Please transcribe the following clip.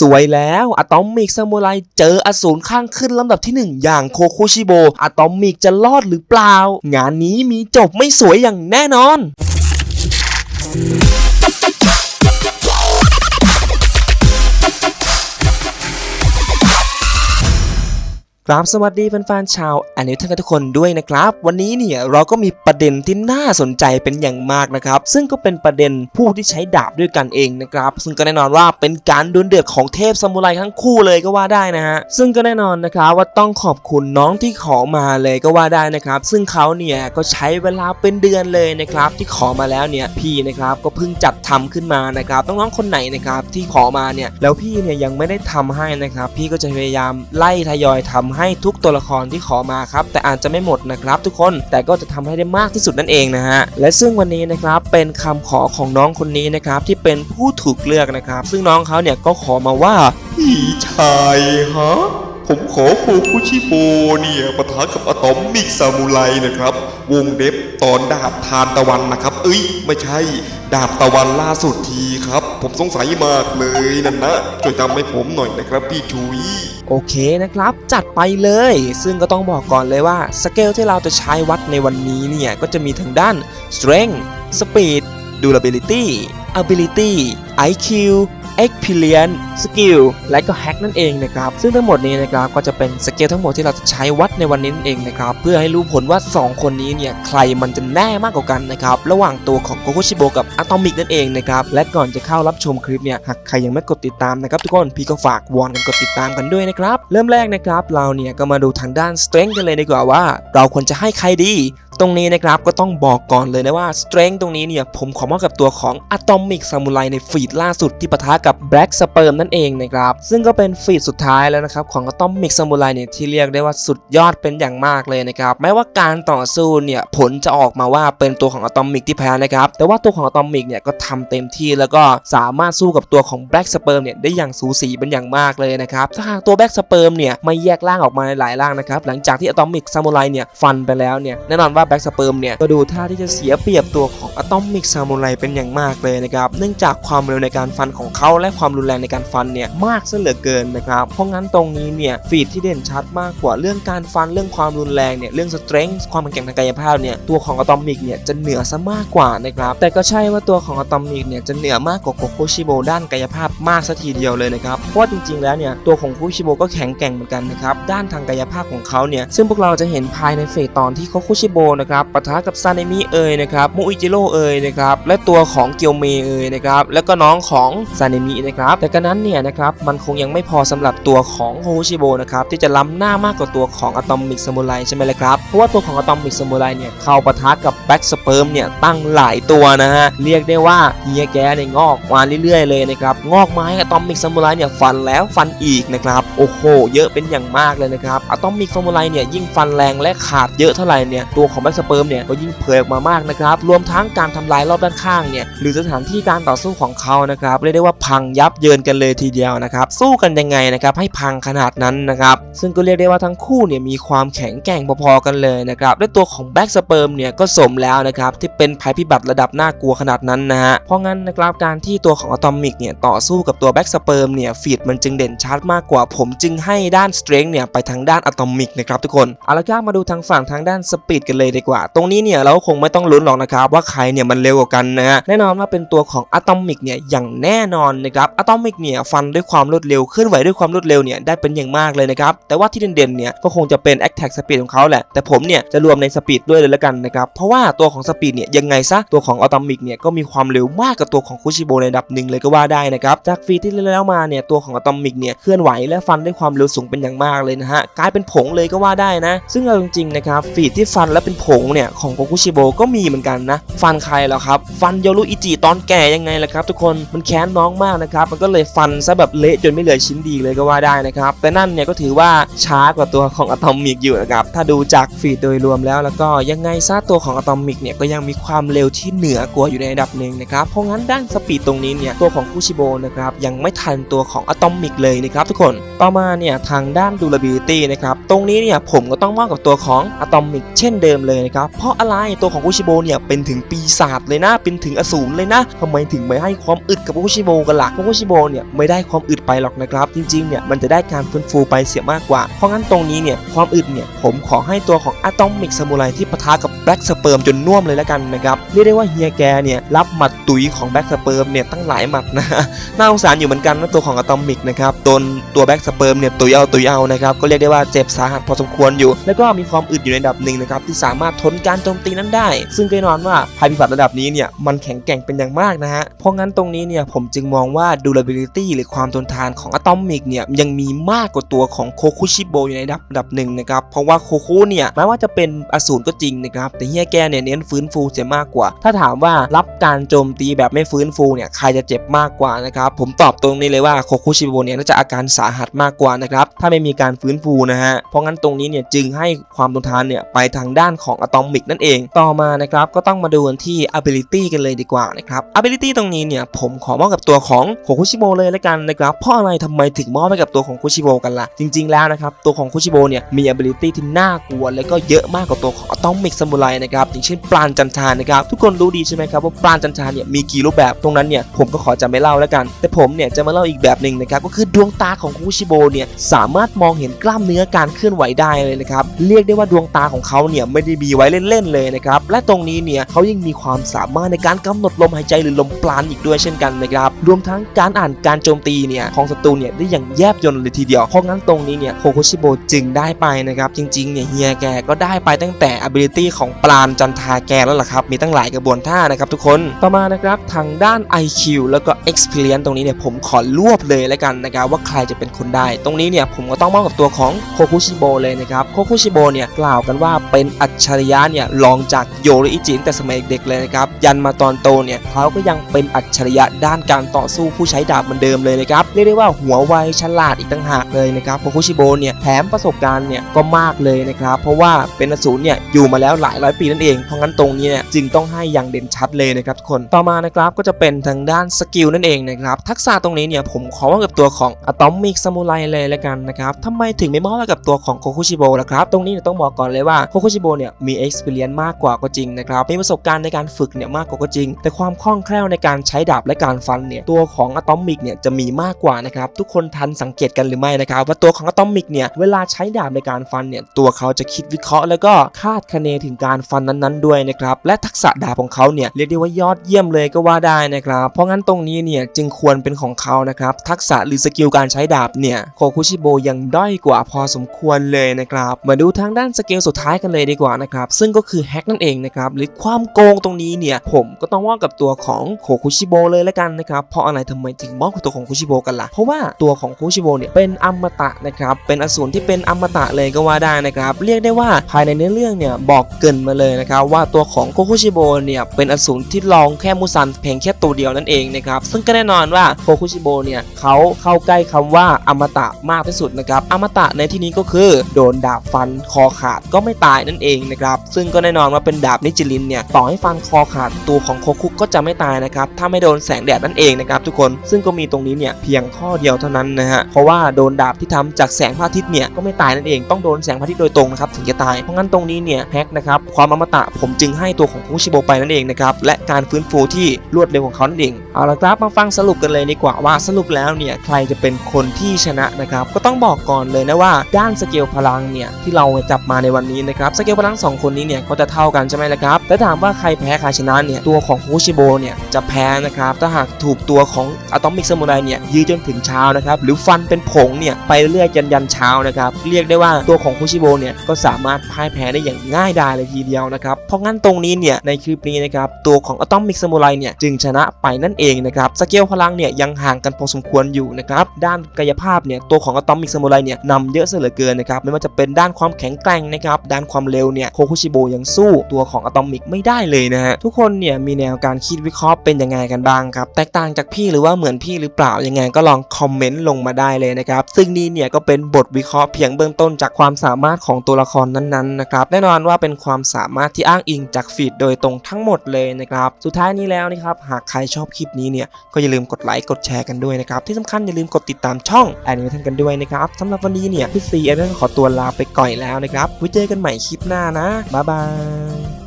สวยแล้วอะตอมิกซามูไรเจออสูรข้างขึ้นลำดับที่ 1 อย่างโคคุชิโบอะตอมิกจะรอดหรือเปล่า งานนี้มีจบไม่สวยอย่างแน่นอน ครับสวัสดีแฟนๆชาวอนิเทนทุกคนด้วยนะครับ วันนี้เนี่ยเราก็มีประเด็นที่น่าสนใจเป็นอย่างมากนะครับ ซึ่งก็เป็นประเด็นผู้ที่ใช้ดาบด้วยกันเองนะครับ ซึ่งก็แน่นอนว่าเป็นการดวลเดือดของเทพซามูไรทั้งคู่เลยก็ว่าได้นะฮะซึ่งก็แน่นอนนะครับว่าต้องขอบคุณน้องที่ขอมาเลยก็ว่าได้นะครับ ซึ่งเขาเนี่ยก็ใช้เวลาเป็นเดือนเลยนะครับ ที่ขอมาแล้วเนี่ยพี่นะครับก็เพิ่งจัดทำขึ้นมานะครับน้องๆคนไหนนะครับที่ขอมาเนี่ยแล้วพี่เนี่ยยังไม่ได้ทำให้นะครับ พี่ก็จะพยายามไล่ทยอยทำให้ทุกตัวละครที่ขอมาครับ แต่อาจจะไม่หมดนะครับ ทุกคนแต่ก็จะทำให้ได้มากที่สุดนั่นเองนะฮะและซึ่งวันนี้นะครับเป็นคำขอของน้องคนนี้นะครับที่เป็นผู้ถูกเลือกนะครับ ซึ่งน้องเขาเนี่ยก็ขอมาว่าพี่ชายฮะ ผมขอโคคุชิโบเนี่ยปะทะกับอะตอมมิกซามูไรนะครับ วงเด็บตอนดาบทานตะวันนะครับ เอ้ย ไม่ใช่ ดาบตะวันล่าสุดทีครับ ผมสงสัยมากเลยนั่นนะช่วยทำให้ผมหน่อยนะครับพี่ชุยโอเคนะครับ จัดไปเลย ซึ่งก็ต้องบอกก่อนเลยว่า สเกลที่เราจะใช้วัดในวันนี้เนี่ย ก็จะมีทั้งด้าน strength speed durability ability IQ experience skill และก็ hack นั่นเองนะครับ ซึ่งทั้งหมดนี้นะครับก็จะเป็นสเกลทั้งหมดที่เราจะใช้วัดในวันนี้นั่นเองนะครับ เพื่อให้รู้ผลว่า 2 คนนี้เนี่ย ใครมันจะแน่มากกว่ากันนะครับ ระหว่างตัวของโกโกชิโบกับอะตอมิกนั่นเองนะครับ และก่อนจะเข้ารับชมคลิปเนี่ย หากใครยังไม่กดติดตามนะครับทุกคนพี่ก็ฝากวอนกันกดติดตามกันด้วยนะครับ เริ่มแรกนะครับเราเนี่ยก็มาดูทางด้าน strength กันเลยดีกว่าว่า เราควรจะให้ใครดี ตรงนี้นะครับก็ต้องบอกก่อนเลยนะว่า strength ตรงนี้เนี่ยผมขอมอบกับตัวของ atomic samurai ในฟีดล่าสุดที่ปะทะกับ black sperm นั่นเองนะครับซึ่งก็เป็นฟีดสุดท้ายแล้วนะครับของ atomic samurai เนี่ยที่เรียกได้ว่าสุดยอดเป็นอย่างมากเลยนะครับแม้ว่าการต่อสู้เนี่ยผลจะออกมาว่าเป็นตัวของ atomic ที่แพ้นะครับแต่ว่าตัวของ atomic เนี่ยก็ทำเต็มที่แล้วก็สามารถสู้กับตัวของ black sperm เนี่ยได้อย่างสูสีเป็นอย่างมากเลยนะครับถ้าหากตัว black sperm เนี่ยไม่แยกร่างออกมาในหลายร่างนะครับหลังจากที่ atomic samurai เนี่ยฟันไปแล้วเนี่ยแน่นอนว่า black sperm เนี่ยก็ดูท่าที่จะเสียเปรียบตัวของ atomic samurai เป็นอย่างมากเลยนะครับ เนื่องจากความเร็วในการฟันของเขาและความรุนแรงในการฟันเนี่ยมากซะเหลือเกินนะครับ เพราะงั้นตรงนี้เนี่ยฟีดที่เด่นชัดมากกว่าเรื่องการฟันเรื่องความรุนแรงเนี่ยเรื่อง strength ความแข็งแกร่งทางกายภาพเนี่ยตัวของ atomic เนี่ยจะเหนือซะมากกว่านะครับแต่ก็ใช่ว่าตัวของ atomic เนี่ยจะเหนือมากกว่าโกโกชิโบด้านกายภาพมากซะทีเดียวเลยนะครับเพราะจริงๆแล้วเนี่ยตัวของโกโกชิโบก็แข็งแกร่งเหมือนกันนะครับด้านทางกายภาพของเขาเนี่ยซึ่งพวกเราจะเห็นภายในเฟสตอนที่โกโกชิโบนะครับปะทะกับซาเนมิเอยนะครับมูอิจิโร่เอยนะครับและตัวของเกียวเมเอยนะครับแล้วก็น้องของซาเนมินะครับแต่ก็นั้นเนี่ยนะครับมันคงยังไม่พอสำหรับตัวของโกโกชิโบนะครับที่จะล้ำหน้ามากกว่าตัวของอะตอมิกซามูไรใช่ไหมล่ะครับเพราะว่าตัวของอะตอมิกซามูไรเนี่ยเข้าปะทะกับแบ็กสเปิร์มเนี่ยตั้งหลายตัวนะฮะเรียกได้ว่าเฮียแกเนี่ยงอกมาเรื่อยๆเลยนะครับงอกไม้อะตอมิกซามูไรเนี่ยฟันแล้วฟันอีกนะครับโอ้โห เยอะเป็นอย่างมากเลยนะครับอะตอมิกซามูไรเนี่ยยิ่งฟันแรงและขาดเยอะเท่าไหร่เนี่ยตัวของแบ็กสเปิร์มเนี่ยก็ยิ่งเผยออกมามากนะครับรวมทั้งการทำลายรอบด้านข้างเนี่ยหรือสถานที่การต่อสู้ของเขานะครับเรียกได้ว่าพังยับเยินกันเลยทีเดียวนะครับสู้กันยังไงนะครับให้พังขนาดนั้นนะครับซึ่งก็เรียกได้ว่าทั้งคู่เนี่ยมีความแข็งแกร่งพอๆกันเลยนะครับและตัวของแบ็กสเปิร์มเนี่ยก็สมแล้วนะครับที่เป็นภัยพิบัติระดับน่ากลัวขนาดนั้นนะฮะเพราะงั้นนะครับการที่ตัวของอะตอมิกเนี่ยต่อสู้กับตัวแบ็กสเปิร์มเนี่ยฟีดมันจึงเด่นชัดมากกว่าผมจึงให้ด้านสเตร n งเนี่ยไปทางด้านอะตอมิกนะครับทุกคนเอาละครับมาดูทางฝั่งทางด้านสปีดกันเลยดีกว่า ตรงนี้เนี่ยเราคงไม่ต้องลุ้นหรอกนะครับว่าใครเนี่ยมันเร็วกว่ากันนะฮะแน่นอนว่าเป็นตัวของอะตอมิกเนี่ยอย่างแน่นอนนะครับอะตอมิกเนี่ยฟันด้วยความรวดเร็วเคลื่อนไหวด้วยความรวดเร็วเนี่ยได้เป็นอย่างมากเลยนะครับแต่ว่าที่เด่นๆเนี่ยก็คงจะเป็น Attack Speed ของเขาแหละแต่ผมเนี่ยจะรวมในสปีดด้วยเลยละกันนะครับเพราะว่าตัวของสปีดเนี่ยยังไงซะตัวของอะตอมิกเนี่ยก็มีความเร็วมากกว่าตัวของคุชิโบในระดับหนึ่งเลยก็ว่าได้นะครับจากฟีดที่แล้วมาเนี่ยตัวของอะตอมิกเนี่ยเคลื่อนไหวและฟันด้วยความเร็วสูงเป็นอย่างมากเลยนะฮะกลายเป็นผงเลยก็ว่าได้นะ ซึ่งเอาจริงๆนะครับฟีดที่ฟันและเป็นผงเนี่ยของโกคุชิโบก็มีเหมือนกันนะ ฟันใครเหรอครับ ฟันโยรุอิจิตอนแก่ยังไงล่ะครับ ทุกคนมันแค้นน้องมากนะครับ มันก็เลยฟันซะแบบเละจนไม่เหลือชิ้นดีเลยก็ว่าได้นะครับ แต่นั่นเนี่ยก็ถือว่าช้ากว่าตัวของอะตอมิกอยู่นะครับ ถ้าดูจากฟีดโดยรวมแล้ว แล้วก็ยังไงซะตัวของอะตอมิกเนี่ยก็ยังมีความเร็วที่เหนือกว่าอยู่ในระดับหนึ่งนะครับเพราะงั้นด้านสปีดตรงนี้เนี่ยตัวของคุชิโบนะครับยังไม่ทันตัวของอะตอมิกเลยนะครับทุกคนต่อมาเนี่ยทางด้าน durability นะครับตรงนี้เนี่ยผมก็ต้องมอบกับตัวของอะตอมิกเช่นเดิมเลยเลยนะครับ เพราะอะไรตัวของคุชิโบเนี่ยเป็นถึงปีศาจเลยนะ เป็นถึงอสูรเลยนะทำไมถึงไม่ให้ความอึดกับคุชิโบกันล่ะเพราะคุชิโบเนี่ยไม่ได้ความอึดไปหรอกนะครับ จริงๆเนี่ยมันจะได้การฟื้นฟูไปเสียมากกว่า เพราะงั้นตรงนี้เนี่ยความอึดเนี่ยผมขอให้ตัวของอะตอมิกซามูไรที่ปะทะกับแบล็กสเปิร์มจนน่วมเลยแล้วกันนะครับเรียกได้ว่าเฮียแกเนี่ยรับหมัดตุยของแบล็กสเปิร์มเนี่ยตั้งหลายหมัดนะน่าสงสารอยู่เหมือนกันนะตัวของอะตอมิกนะครับโดนตัวแบ็กสเปิร์มเนี่ยตุยเอาตุยเอานะครับก็เรียกได้ว่าเจ็บสาหัสพอสมควรอยู่ แล้วก็มีความอึดอยู่ในดับหนึ่งนะครับที่สามารถทนการโจมตีนั้นได้ ซึ่งแน่นอนว่าภัยพิบัติระดับนี้เนี่ยมันแข็งแกร่งเป็นอย่างมากนะฮะ เพราะงั้นตรงนี้เนี่ยผมจึงมองว่า durability หรือความทนทานของอะตอมิกเนี่ยยังมีมากกว่าตัวของโคคุชิโบอยู่ในระดับระดับหนึ่งนะครับ เพราะว่าโคคุเนี่ยแม้ว่าจะเป็นอสูรก็จริงนะครับ แต่เฮียแกเนี่ยเน้นฟื้นฟูเสียมากกว่า ถ้าถามว่ารับการโจมตีแบบไม่ฟื้นฟูเนี่ยใครจะเจ็บมากกว่านะครับ ผมตอบตรงนี้เลยว่าโคคุชิโบเนี่ยน่าจะอาการสาหัสมากกว่านะครับ ถ้าไม่มีการฟื้นฟูนะฮะ เพราะงั้นตรงนี้เนี่ยจึงให้ความทนทานเนี่ยไปทางด้านของอะตอมิกนั่นเอง ต่อมานะครับก็ต้องมาดูกันที่ ability กันเลยดีกว่านะครับ ability ตรงนี้เนี่ยผมขอมอบกับตัวของโคคุชิโบเลยแล้วกันนะครับเพราะอะไรทำไมถึงมอบให้กับตัวของคุชิโบกันล่ะ จริง ๆ แล้วนะครับตัวของคุชิโบเนี่ยมี ability ที่น่ากลัวและก็เยอะมากกว่าตัวของอะตอมิกซามูไรนะครับอย่างเช่นปราณจันทานะครับทุกคนรู้ดีใช่ไหมครับว่าปราณจันทาเนี่ยมีกี่รูปแบบตรงนั้นเนี่ยผมก็ขอจะไม่เล่าแล้วกัน แต่ผมเนี่ยจะมาเล่าอีกแบบหนึ่งนะครับก็คือดวงตาของคุชิโบเนี่ยสามารถมองเห็นกล้ามเนื้อการเคลื่อนไหวได้เลยนะครับเรียกได้ว่าดวงตาของเขาเนี่ยไม่ได้มีไว้เล่นๆเลยนะครับ และตรงนี้เนี่ยเขายังมีความสามารถในการกำหนดลมหายใจหรือลมปราณอีกด้วยเช่นกันนะครับ รวมทั้งการอ่านการโจมตีเนี่ยของศัตรูเนี่ยได้อย่างแยบยลเลยทีเดียว เพราะงั้นตรงนี้เนี่ยโคคุชิโบจึงได้ไปนะครับ จริงๆเนี่ยเฮียแกก็ได้ไปตั้งแต่ ability ของปราณจันทาแกแล้วล่ะครับ มีตั้งหลายกระบวนท่านะครับทุกคน ต่อมานะครับทางด้าน IQ แล้วก็ Experience ตรงนี้เนี่ยผมขอรวบเลยแล้วกันนะครับว่าใครจะเป็นคนได้ ตรงนี้เนี่ยผมก็ต้องมอบกับตัวของโคคุชิโบเลยนะครับ โคคุชิโบเนี่ยกล่าวกันว่าเป็นอัจฉฉริยะเนี่ยรองจากโยริอิจินแต่สมัยเด็กเลยนะครับ ยันมาตอนโตเนี่ยเขาก็ยังเป็นอัจฉริยะด้านการต่อสู้ผู้ใช้ดาบเหมือนเดิมเลยนะครับเรียกได้ว่าหัวไวฉลาดอีกต่างหากเลยนะครับโคคุชิโบเนี่ยแถมประสบการณ์เนี่ยก็มากเลยนะครับเพราะว่าเป็นอสูรเนี่ยอยู่มาแล้วหลายร้อยปีนั่นเองเพราะงั้นตรงนี้เนี่ยจึงต้องให้อย่างเด่นชัดเลยนะครับทุกคนต่อมานะครับก็จะเป็นทางด้านสกิลนั่นเองนะครับทักษะตรงนี้เนี่ยผมขอว่ากับตัวของอะตอมิกซามูไรเลยล้วกันนะครับทำไมถึงไม่มอบให้กับตัวของโคคุชิโบล่ะครับตรงนี้ต้องบอกก่อนเลยว่าโคคุชิโบเนี่ยมี experience มากกว่าก็จริงนะครับมีประสบการณ์ในการฝึกเนี่ยมากกว่าก็จริง แต่ความคล่องแคล่วในการใช้ดาบและการฟันเนี่ยตัวของอะตอมิกเนี่ยจะมีมากกว่านะครับทุกคนทันสังเกตกันหรือไม่นะครับว่าตัวของอะตอมิกเนี่ยเวลาใช้ดาบในการฟันเนี่ยตัวเขาจะคิดวิเคราะห์ แล้วก็คาดคะเนถึงการฟันนั้นๆด้วยนะครับและทักษะดาบของเขาเนี่ยเรียกได้ว่ายอดเยี่ยมเลยก็ว่าได้นะครับเพราะงั้นตรงนี้เนี่ยจึงควรเป็นของเขานะครับทักษะหรือสกิลการใช้ดาบเนี่ยโคคุชิโบยังด้อยกว่าพอสมควรเลยนะครับมาดูทางด้านสกิลสุดท้ายกันเลยดีกว่านะครับซึ่งก็คือแฮกนั่นเองนะครับหรือความโกงตรงนี้เนี่ยผมก็ต้องว่ากับตัวของโคคุชิโบเลยละกันนะครับเพราะอะไรทำไมถึงมอบกับตัวของคุชิโบกันล่ะเพราะว่าตัวของคุชิโบเนี่ยเป็นอมตะนะครับเป็นอสูรที่เป็นอมตะเลยก็ว่าได้นะครับเรียกได้ว่าภายในเนื้อเรื่องเนี่ยบอกเกินมาเลยนะครับว่าตัวของโคคุชิโบเนี่ยเป็นอสูรที่ลองแค่มูซันเพียงแค่ตัวเดียวนั่นเองนะครับซึ่งก็แน่นอนว่าโคคุชิโบเนี่ยเขาเข้าใกล้คำว่าอมตะมากที่สุดนะครับอมตะในที่นี้ก็คือ โดนดาบฟันคอขาดก็ไม่ตายนั่นเองนะครับ ซึ่งก็แน่นอนว่าเป็นดาบนิจิลินเนี่ยต่อให้ฟันคอขาดตัวของโคคุก็จะไม่ตายนะครับถ้าไม่โดนแสงแดดนั่นเองนะครับทุกคนซึ่งก็มีตรงนี้เนี่ยเพียงข้อเดียวเท่านั้นนะฮะเพราะว่าโดนดาบที่ทำจากแสงพระอาทิตย์เนี่ยก็ไม่ตายนั่นเองต้องโดนแสงพระอาทิตย์โดยตรงนะครับถึงจะตายเพราะงั้นตรงนี้เนี่ยแฮกนะครับความอมตะผมจึงให้ตัวของคุชิโบไปนั่นเองนะครับและการฟื้นฟูที่รวดเร็วของเขานั่นเองเอาละครับมาฟังสรุปกันเลยดีกว่าว่าสรุปแล้วเนี่ยใครจะเป็นคนที่ชนะนะครับก็ต้องบอกก่อนเลยนะว่าด้านสเกลพลังเนี่ยที่เราจับมาในวันนี้นะครับสเกลพลังสองคนนี้เนี่ยก็จะเท่ากันใช่ไหมล่ะครับแต่ถามว่าใครแพ้ใครชนะเนี่ยตัวของคุชิโบเนี่ยจะแพ้นะครับถ้าหากถูกตัวของอะตอมิกซามูไรเนี่ยยื้อจนถึงเช้านะครับหรือฟันเป็นผงเนี่ยไปเรื่อยยันยันเช้านะครับเรียกได้ว่าตัวของคุชิโบเนี่ยก็สามารถพ่ายแพ้ได้อย่างง่ายดายเลยทีเดียวนะครับเพราะงั้นตรงนี้เนี่ยในคลิปนี้นะครับตัวของอะตอมิกซามูไรเนี่ยจึงชนะไปนั่นเองนะครับสเกลพลังเนี่ยยังห่างกันพอสมควรอยู่นะครับด้านกายภาพเนี่ยตัวของอะตอมิกซามูไรเนี่ยนำเยอะเสียเหลือเกินนะครับไม่ว่าจะเป็นด้านความแข็งแกร่งนะครับด้านความเร็วเนี่ยโคคุชิโบยังสู้ตัวของอะตอมิกไม่ได้เลยนะฮะทุกคนเนี่ยมีแนวการคิดวิเคราะห์เป็นยังไงกันบ้างครับแตกต่างจากพี่หรือว่าเหมือนพี่หรือเปล่ายังไงก็ลองคอมเมนต์ลงมาได้เลยนะครับซึ่งนี่เนี่ยก็เป็นบทวิเคราะห์เพียงเบื้องต้นจากความสามารถของตัวละครนั้นๆนะครับแน่นอนว่าเป็นความสามารถที่อ้างอิงจากฟีดโดยตรงทั้งหมดเลยนะครับสุดท้ายนี้แล้วนะครับหากใครชอบคลิปนี้เนี่ยก็อย่าลืมกดไลค์กดแชร์กันด้วยนะครับที่สำคัญอย่าลืมกดติดตามช่องแอนิเมชันกันด้วยนะครับสำหรับวันนี้เนี่ยพี่ซีแอนิเมชันขอตัวลาไปก่อนแล้วนะครับไว้เจอกันใหม่คลิปหน้านะบ๊ายบาย